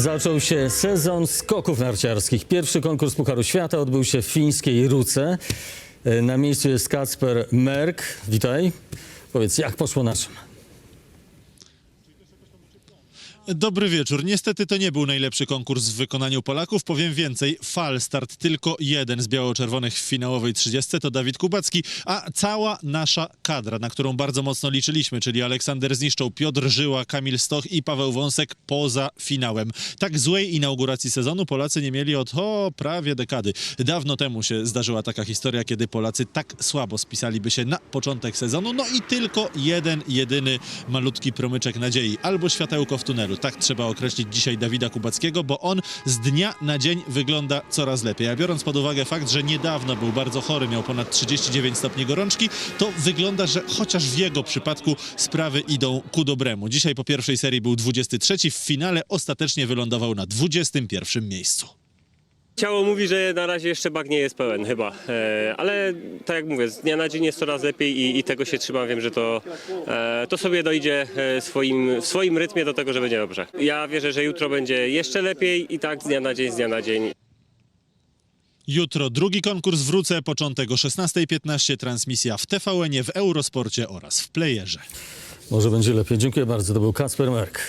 Zaczął się sezon skoków narciarskich. Pierwszy konkurs Pucharu Świata odbył się w fińskiej Ruce. E, Na miejscu jest Kacper Merk. Witaj. Powiedz, jak poszło naszym? Dobry wieczór. Niestety to nie był najlepszy konkurs w wykonaniu Polaków. Powiem więcej, fal start tylko jeden z biało-czerwonych w finałowej 30 to Dawid Kubacki, a cała nasza kadra, na którą bardzo mocno liczyliśmy, czyli Aleksander Zniszczą, Piotr Żyła, Kamil Stoch i Paweł Wąsek poza finałem. Tak złej inauguracji sezonu Polacy nie mieli od o, prawie dekady. Dawno temu się zdarzyła taka historia, kiedy Polacy tak słabo spisaliby się na początek sezonu, no i tylko jeden, jedyny malutki promyczek nadziei, albo światełko w tunelu. Tak trzeba określić dzisiaj Dawida Kubackiego, bo on z dnia na dzień wygląda coraz lepiej. A biorąc pod uwagę fakt, że niedawno był bardzo chory, miał ponad 39 stopni gorączki, to wygląda, że chociaż w jego przypadku sprawy idą ku dobremu. Dzisiaj po pierwszej serii był 23, w finale ostatecznie wylądował na 21 miejscu. Ciało mówi, że na razie jeszcze bag nie jest pełen chyba, e, ale tak jak mówię, z dnia na dzień jest coraz lepiej i, i tego się trzymam. Wiem, że to, e, to sobie dojdzie e, swoim, w swoim rytmie do tego, że będzie dobrze. Ja wierzę, że jutro będzie jeszcze lepiej i tak z dnia na dzień, z dnia na dzień. Jutro drugi konkurs wrócę, początek o 16.15, transmisja w TVN, w Eurosporcie oraz w Playerze. Może będzie lepiej. Dziękuję bardzo. To był Kacper Merk.